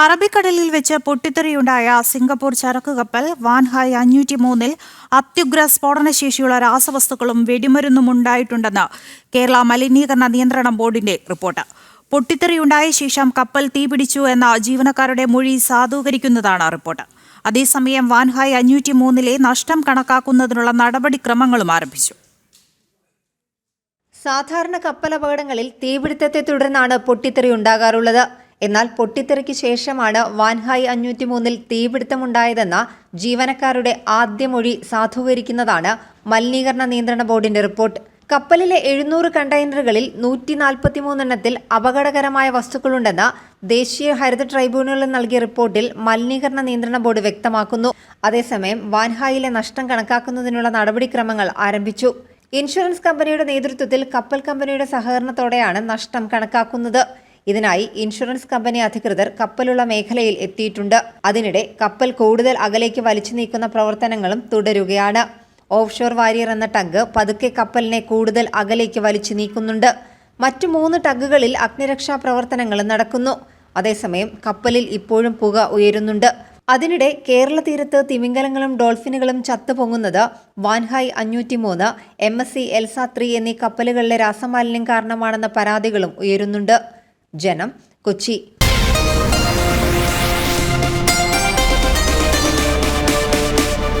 അറബിക്കടലിൽ വെച്ച് പൊട്ടിത്തെറിയുണ്ടായ സിംഗപ്പൂർ ചരക്ക് കപ്പൽ വാൻഹായ് അഞ്ഞൂറ്റി മൂന്നിൽ അത്യുഗ്ര സ്ഫോടനശേഷിയുള്ള രാസവസ്തുക്കളും വെടിമരുന്നും ഉണ്ടായിട്ടുണ്ടെന്ന് കേരള മലിനീകരണ നിയന്ത്രണ ബോർഡിന്റെ റിപ്പോർട്ട്. പൊട്ടിത്തെറിയുണ്ടായ ശേഷം കപ്പൽ തീപിടിച്ചു എന്ന ജീവനക്കാരുടെ മൊഴി സാധൂകരിക്കുന്നതാണ് റിപ്പോർട്ട്. അതേസമയം വാൻഹായ് അഞ്ഞൂറ്റി മൂന്നിലെ നഷ്ടം കണക്കാക്കുന്നതിനുള്ള നടപടിക്രമങ്ങളും ആരംഭിച്ചു. സാധാരണ കപ്പലപകടങ്ങളിൽ തീപിടുത്തത്തെ തുടർന്നാണ് പൊട്ടിത്തെറി ഉണ്ടാകാറുള്ളത്. എന്നാൽ പൊട്ടിത്തെറിക്ക് ശേഷമാണ് വാൻഹായ് അഞ്ഞൂറ്റി മൂന്നിൽ തീപിടുത്തമുണ്ടായതെന്ന ജീവനക്കാരുടെ ആദ്യ മൊഴി സാധൂകരിക്കുന്നതാണ് മലിനീകരണ നിയന്ത്രണ ബോർഡിന്റെ റിപ്പോർട്ട്. കപ്പലിലെ എഴുന്നൂറ് കണ്ടെയ്നറുകളിൽ നൂറ്റി നാൽപ്പത്തിമൂന്നെണ്ണത്തിൽ അപകടകരമായ വസ്തുക്കളുണ്ടെന്ന് ദേശീയ ഹരിത ട്രൈബ്യൂണലിൽ നൽകിയ റിപ്പോർട്ടിൽ മലിനീകരണ നിയന്ത്രണ ബോർഡ് വ്യക്തമാക്കുന്നു. അതേസമയം വാൻഹായിലെ നഷ്ടം കണക്കാക്കുന്നതിനുള്ള നടപടിക്രമങ്ങൾ ആരംഭിച്ചു. ഇൻഷുറൻസ് കമ്പനിയുടെ നേതൃത്വത്തിൽ കപ്പൽ കമ്പനിയുടെ സഹകരണത്തോടെയാണ് നഷ്ടം കണക്കാക്കുന്നത്. ഇതിനായി ഇൻഷുറൻസ് കമ്പനി അധികൃതർ കപ്പലുള്ള മേഖലയിൽ എത്തിയിട്ടുണ്ട്. അതിനിടെ കപ്പൽ കൂടുതൽ അകലേക്ക് വലിച്ചു നീക്കുന്ന പ്രവർത്തനങ്ങളും തുടരുകയാണ്. ഓഫ്ഷോർ വാരിയർ എന്ന ടഗ് പതുക്കെ കപ്പലിനെ കൂടുതൽ അകലേക്ക് വലിച്ചു നീക്കുന്നുണ്ട്. മറ്റു മൂന്ന് ടഗുകളിൽ അഗ്നിരക്ഷാ പ്രവർത്തനങ്ങളും നടക്കുന്നു. അതേസമയം കപ്പലിൽ ഇപ്പോഴും പുക ഉയരുന്നുണ്ട്. അതിനിടെ കേരള തീരത്ത് തിമിംഗലങ്ങളും ഡോൾഫിനുകളും ചത്തുപൊങ്ങുന്നത് വാൻഹായ് അഞ്ഞൂറ്റി മൂന്ന് M S C Elsa three എന്നീ കപ്പലുകളിലെ രാസമാലിന്യം കാരണമാണെന്ന പരാതികളും ഉയരുന്നുണ്ട്. ജനം കൊച്ചി